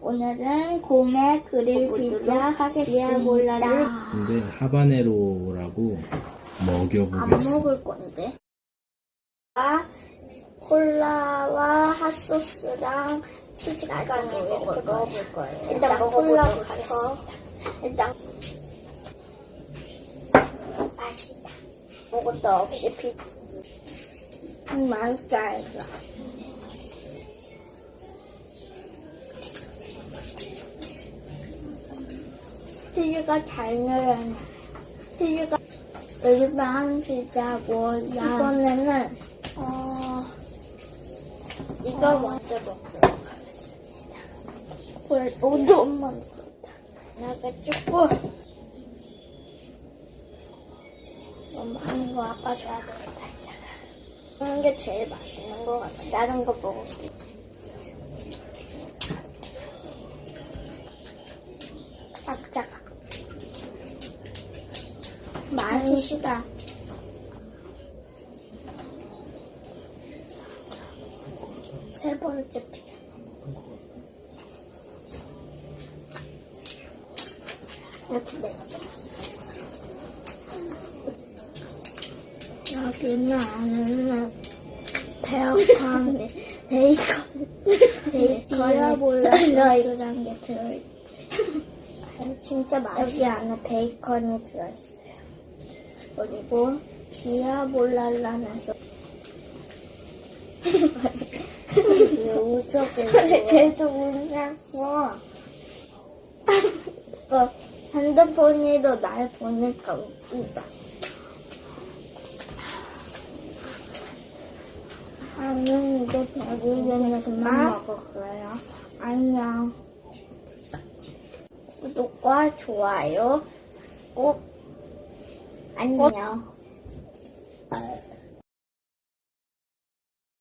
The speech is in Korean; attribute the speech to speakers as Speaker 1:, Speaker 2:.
Speaker 1: 오늘은 고메 그릴 피자 하겠습니다.
Speaker 2: 근데 하바네로라고
Speaker 1: 안
Speaker 2: 먹여보겠습니다.
Speaker 1: 먹을 건데. 아, 콜라와 핫소스랑 치즈 갈까요? 이렇게 먹어볼 거예요. 일단 콜라부터 하겠습니다. 일단 맛있다. 아무것도 없이 피. 음, 맛있다 이거. 치즈가 잘 늘어나. 치즈가 일반 피자고 이번에는 어 이거 먼저 먹도록 하겠습니다. 꿀 너무 많다. 이렇게 찍고 너무 많은 거 아빠 줘야 되겠다. 이런 게 제일 맛있는 것 같아. 다른 거 먹을게. 짝짝. 맛있다. 세 번째 피자. 이렇게 내려줘. 여기는 안에는 베어컨, 베이컨, 베이컨이 몰라이라는 게 들어있어. 진짜. 여기 안에 베이컨이 들어있어요. 그리고 디아볼랄라면서 우적해. 걔도 웃냐고. 그 핸드폰으로 날 보니까 웃기다. 나는 이제 배부르면 그만 먹었어요. 안녕. 구독과 좋아요 꼭 안녕.